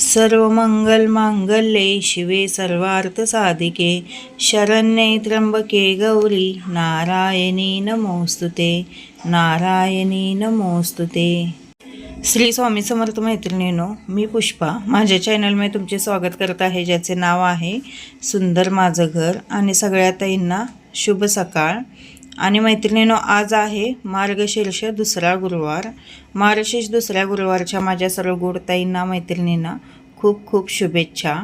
सर्व मंगल मांगल्ये शिवे सर्वार्थ साधिके. शरण्ये त्र्यंबके गौरी नारायणी नमोस्तुते नारायणी नमोस्तुते. श्री स्वामी समर्थ मैत्रिणीनो मी पुष्पा. माझ्या चॅनलमध्ये तुमचे स्वागत करत आहे ज्याचे नाव आहे सुंदर माझं घर आणि सगळ्या ताईंना शुभ सकाळ. आणि मैत्रिणीनो आज आहे मार्गशीर्ष दुसरा गुरुवार. मार्गशीर्ष दुसऱ्या गुरुवारच्या माझ्या सर्व गोडताईंना मैत्रिणींना खूप खूप शुभेच्छा.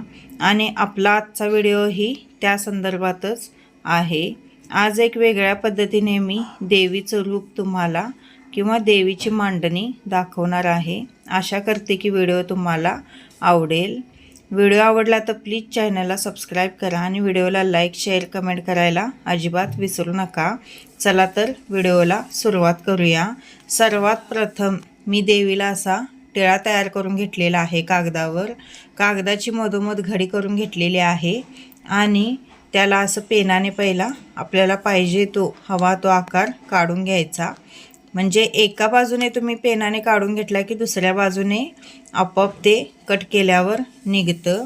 आणि आपला आजचा व्हिडिओही त्या संदर्भातच आहे. आज एक वेगळ्या पद्धतीने मी देवीचं रूप तुम्हाला किंवा देवीची मांडणी दाखवणार आहे. आशा करते की व्हिडिओ तुम्हाला आवडेल. व्हिडिओ आवडला तर प्लीज चॅनलला सबस्क्राईब करा आणि व्हिडिओला लाईक शेअर कमेंट करायला अजिबात विसरू नका. चला तर व्हिडिओला सुरुवात करूया. सर्वात प्रथम मी देवीला असा टिळा तयार करून घेतलेला आहे कागदावर. कागदाची मधोमध घडी करून घेतलेली आहे आणि त्याला असं पेनाने पहिला आपल्याला पाहिजे तो हवा तो आकार काढून घ्यायचा. म्हणजे एका बाजूने तुम्ही पेनाने काढून घेतला की दुसऱ्या बाजूने आपोआप ते कट केल्यावर निघतं.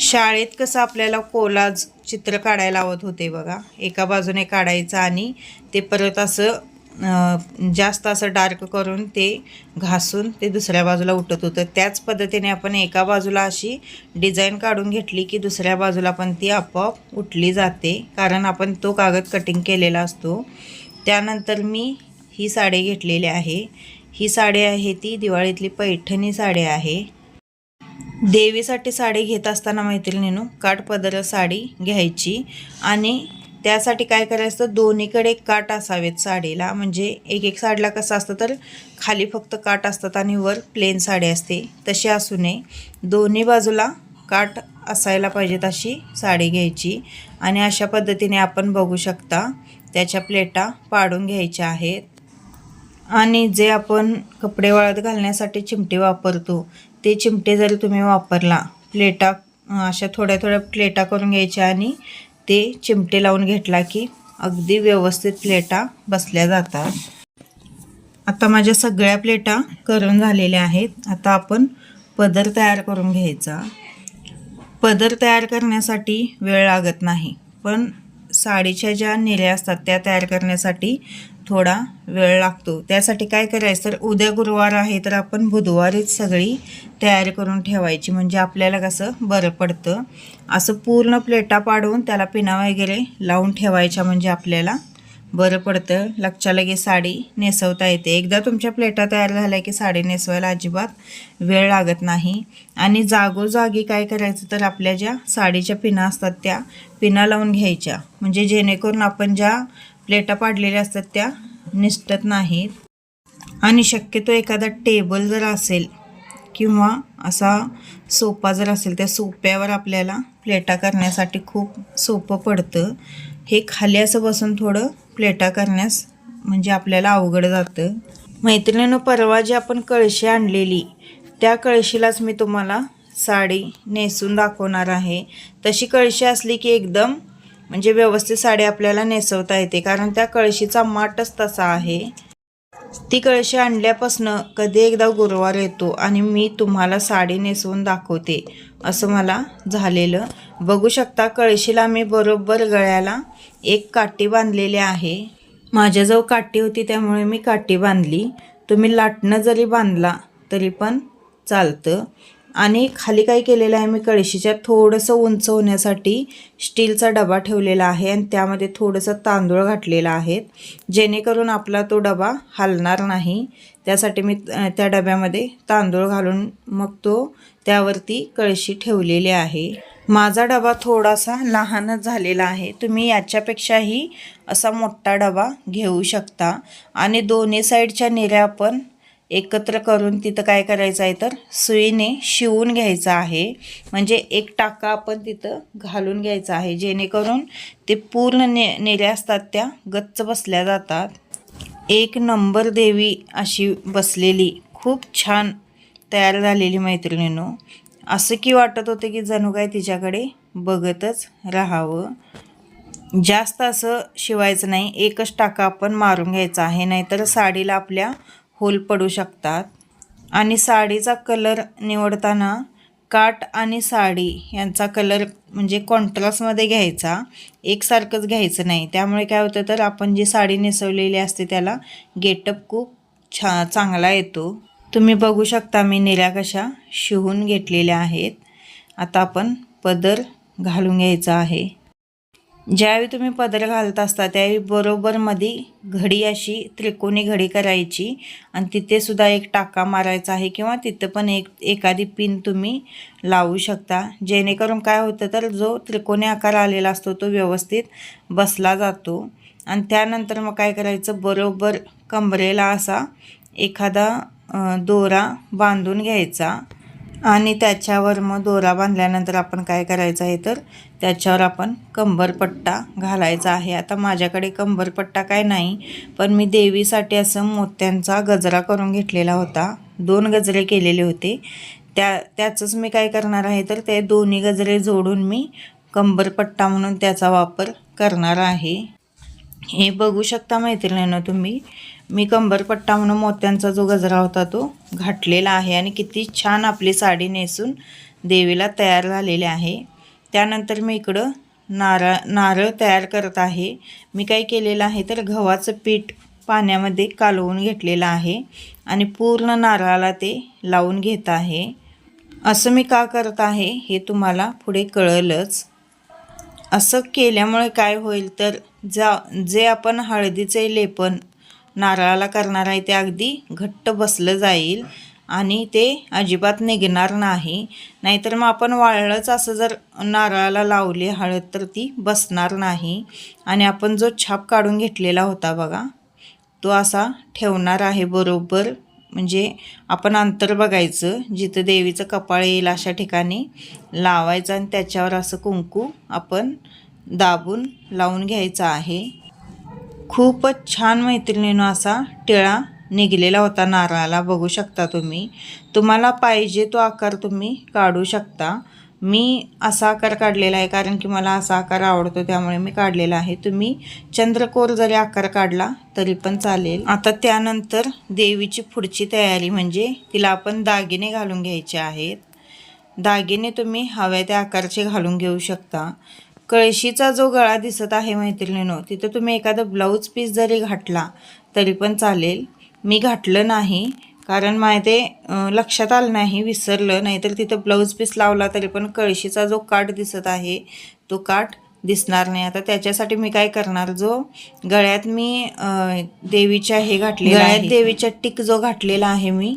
शाळेत कसं आपल्याला कोलाज चित्र काढायला लावत होते बघा. एका बाजूने काढायचं आणि ते परत असं जास्त असं डार्क करून ते घासून ते दुसऱ्या बाजूला उठत होतं. त्याच पद्धतीने आपण एका बाजूला अशी डिझाईन काढून घेतली की दुसऱ्या बाजूला पण ती आपोआप उठली जाते. कारण आपण तो कागद कटिंग केलेला असतो. त्यानंतर मी ही साडी घेतलेली आहे. ही साडी आहे ती दिवाळीतली पैठणी साडी आहे. देवीसाठी साडी घेत असताना मैत्रिणीनो काठपदर साडी घ्यायची आणि त्यासाठी काय करायचं दोन्हीकडे काट असावेत साडीला. म्हणजे एक एक साडीला कसं असतं तर खाली फक्त काट असतात आणि वर प्लेन साडी असते. तशी असू नये. दोन्ही बाजूला काट असायला पाहिजेत अशी साडी घ्यायची आणि अशा पद्धतीने आपण बघू शकता. त्याच्या प्लेटा पाडून घ्यायच्या आहेत. आणि जे आपण कपडे वाळत घालण्यासाठी चिमटे वापरतो ते चिमटे जरी तुम्ही वापरला प्लेटा अशा थोड्या थोड्या प्लेटा करून घ्यायच्या आणि ते चिमटे लावून घेतला की अगदी व्यवस्थित प्लेटा बसल्या जातात. आता माझ्या सगळ्या प्लेटा करून झालेल्या आहेत. आता आपण पदर तयार करून घ्यायचा. पदर तयार करण्यासाठी वेळ लागत नाही पण साडीच्या ज्या नेल्या असतात त्या तयार करण्यासाठी थोडा वेळ लागतो. त्यासाठी काय करायचं तर उद्या गुरुवार आहे तर आपण बुधवारीच सगळी तयार करून ठेवायची. म्हणजे आपल्याला कसं बरं पडतं. असं पूर्ण प्लेटा पाडून त्याला पिना वगैरे लावून ठेवायच्या म्हणजे आपल्याला बरं पडतं. लगच्या लगेच साडी नेसवता येते. एकदा तुमच्या प्लेटा तयार झाल्या की साडी नेसवायला अजिबात वेळ लागत नाही. आणि जागोजागी काय करायचं तर आपल्या ज्या साडीच्या पिना असतात त्या पिना लावून घ्यायच्या. म्हणजे जेणेकरून आपण ज्या प्लेटा पाडलेल्या असतात त्या निसटत नाहीत. आणि शक्यतो एखादा टेबल जर असेल किंवा असा सोपा जर असेल त्या सोप्यावर आपल्याला प्लेटा करण्यासाठी खूप सोपं पडतं. हे खाली असं बसून थोडं प्लेटा करण्यास म्हणजे आपल्याला अवघड जातं. मैत्रिणीनं परवा जी आपण कळशी आणलेली त्या कळशीलाच मी तुम्हाला साडी नेसून दाखवणार आहे. तशी कळशी असली की एकदम म्हणजे व्यवस्थित साडी आपल्याला नेसवता येते कारण त्या कळशीचा माटच तसा आहे. ती कळशी आणल्यापासनं कधी एकदा गुरुवार येतो आणि मी तुम्हाला साडी नेसवून दाखवते असं मला झालेलं. बघू शकता कळशीला मी बरोबर गळ्याला एक काठी बांधलेली आहे. माझ्याजवळ काठी होती त्यामुळे मी काठी बांधली. तुम्ही लाटणं जरी बांधला तरी पण चालतं. आणि खाली काय केलेलं आहे मी कळशीच्या थोडंसं उंच होण्यासाठी स्टीलचा डबा ठेवलेला आहे आणि त्यामध्ये थोडंसं तांदूळ घातलेला आहे. जेणेकरून आपला तो डबा हलणार नाही. त्यासाठी मी त्या डब्यामध्ये तांदूळ घालून मग तो त्यावरती कळशी ठेवलेली आहे. माझा डबा थोडासा लहानच झालेला आहे. तुम्ही याच्यापेक्षाही असा मोठा डबा घेऊ शकता. आणि दोन्ही साईडच्या निऱ्या आपण एकत्र करून तिथं काय करायचं आहे तर सुईने शिवून घ्यायचं आहे. म्हणजे एक टाका आपण तिथं घालून घ्यायचा आहे. जेणेकरून ते पूर्ण ने नेऱ्या असतात त्या गच्च बसल्या जातात. एक नंबर देवी अशी बसलेली. खूप छान तयार झालेली मैत्रिणीनो. असं की वाटत होतं की जणू काय तिच्याकडे बघतच राहावं. जास्त असं शिवायचं नाही. एकच टाका आपण मारून घ्यायचा आहे. नाहीतर साडीला आपल्या होल पडू शकतात. आणि साडीचा कलर निवडताना काट आणि साडी यांचा कलर म्हणजे कॉन्ट्रास्टमध्ये घ्यायचा. एकसारखंच घ्यायचं नाही. त्यामुळे काय होतं तर आपण जी साडी नेसवलेली असते त्याला गेटअप खूप छा चांगला येतो. तुम्ही बघू शकता मी निऱ्या कशा शिवून घेतलेल्या आहेत. आता आपण पदर घालून घ्यायचा आहे. ज्यावेळी तुम्ही पदर घालत असता त्यावेळी बरोबर मध्ये घडी अशी त्रिकोणी घडी करायची आणि तिथेसुद्धा एक टाका मारायचा आहे किंवा तिथं पण एक एखादी पिन तुम्ही लावू शकता. जेणेकरून काय होतं तर जो त्रिकोणी आकार आलेला असतो तो व्यवस्थित बसला जातो. आणि त्यानंतर मग काय करायचं? बरोबर कमरेला असा एखादा दोरा बांधून घ्यायचा. आणि त्याच्यावर मग दोरा बांधल्यानंतर आपण काय करायचं आहे तर त्याच्यावर आपण कंबरपट्टा घालायचा आहे. आता माझ्याकडे कंबरपट्टा काय नाही पण मी देवीसाठी असं मोत्यांचा गजरा करून घेतलेला होता. दोन गजरे केलेले होते. त्या त्याचंच मी काय करणार आहे तर ते दोन्ही गजरे जोडून मी कंबरपट्टा म्हणून त्याचा वापर करणार आहे. हे बघू शकता मैत्रिणीनं तुम्ही. मी कंबरपट्टा म्हणून मोत्यांचा जो गजरा होता तो घातलेला आहे आणि किती छान आपली साडी नेसून देवीला तयार झालेली आहे. त्यानंतर मी इकडं नारळ नारळ तयार करत आहे. मी काय केलेलं आहे तर गव्हाचं पीठ पाण्यामध्ये कालवून घेतलेलं आहे आणि पूर्ण नारळाला ते लावून घेत आहे. असं मी का करत आहे हे तुम्हाला पुढे कळलंच. असं केल्यामुळे काय होईल तर जा जे आपण हळदीचे लेपन नारळाला करणार आहे ते अगदी घट्ट बसलं जाईल आणि ते अजिबात निघणार नाही. नाहीतर मग आपण वाळलंच असं जर नारळाला लावली हळद तर ती बसणार नाही. आणि आपण जो छाप काढून घेतलेला होता बघा तो असा ठेवणार आहे बरोबर. म्हणजे आपण अंतर बघायचं जिथं देवीचं कपाळ येईल अशा ठिकाणी लावायचं आणि त्याच्यावर असं कुंकू आपण दाबून लावून घ्यायचं आहे. खूपच छान मैत्रिणीनं असा टिळा निघलेला होता. नारळाला बघू शकता तुम्ही. तुम्हाला पाहिजे तो आकार तुम्ही काढू शकता. मी असा आकार काढलेला आहे कारण की मला असा आकार आवडतो त्यामुळे मी काढलेला आहे. तुम्ही चंद्रकोर जरी आकार काढला तरी पण चालेल. आता त्यानंतर देवीची पुढची तयारी म्हणजे तिला आपण दागिने घालून घ्यायचे आहेत. दागिने तुम्ही हव्या त्या आकारचे घालून घेऊ शकता. कळशीचा जो गळा दिसत आहे मैत्रिणीनो तिथं तुम्ही एखादा ब्लाऊज पीस जरी घातला तरी पण चालेल. मी घातलं नाही कारण माय ते लक्षात आलं नाही विसरलं नाहीतर तिथं ब्लाऊज पीस लावला तरी पण कळशीचा जो काठ दिसत आहे तो काठ दिसणार नाही. आता त्याच्यासाठी मी काय करणार जो गळ्यात मी देवीच्या हे घातले गळ्यात देवीच्या टिक जो घातलेला आहे मी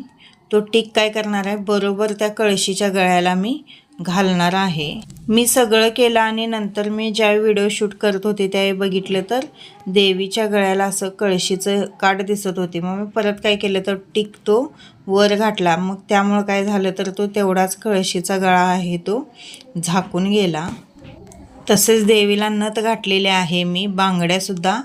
तो टिक काय करणार आहे? बरोबर त्या कळशीच्या गळ्याला मी घालणार आहे. मी सगळं केलं आणि नंतर मी ज्या व्हिडिओ शूट करत होते त्यावेळी बघितलं तर देवीच्या गळ्याला असं कळशीचं काठ दिसत होते. मग मी परत काय केलं तर टिक तो वर घातला. मग त्यामुळं काय झालं तर तो तेवढाच कळशीचा गळा आहे तो झाकून गेला. तसेच देवीला नथ घातलेले आहे. मी बांगड्यासुद्धा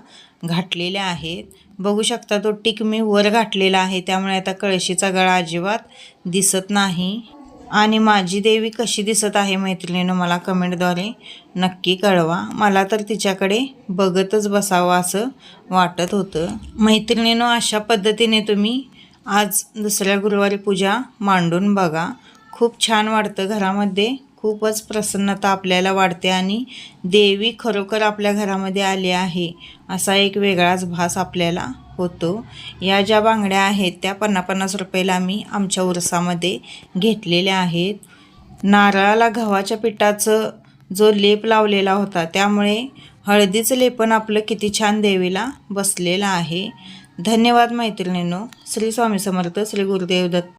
घातलेल्या आहेत. बघू शकता तो टिक मी वर घातलेला आहे. त्यामुळे आता कळशीचा गळा अजिबात दिसत नाही. आणि माझी देवी कशी दिसत आहे मैत्रिणीनं मला कमेंटद्वारे नक्की कळवा. मला तर तिच्याकडे बघतच बसावं असं वाटत होतं. मैत्रिणीनं अशा पद्धतीने तुम्ही आज दुसऱ्या गुरुवारी पूजा मांडून बघा. खूप छान वाटतं घरामध्ये. खूपच प्रसन्नता आपल्याला वाढते आणि देवी खरोखर आपल्या घरामध्ये आली आहे असा एक वेगळाच भास आपल्याला होतो. या ज्या बांगड्या आहेत त्या पन्नास पन्नास रुपयाला मी आमच्या उरसामध्ये घेतलेल्या आहेत. नारळाला गव्हाच्या पिठाचं जो लेप लावलेला होता त्यामुळे हळदीचं लेपन आपलं किती छान देवीला बसलेलं आहे. धन्यवाद मैत्रिणींनो. श्री स्वामी समर्थ श्री गुरुदेव दत्त.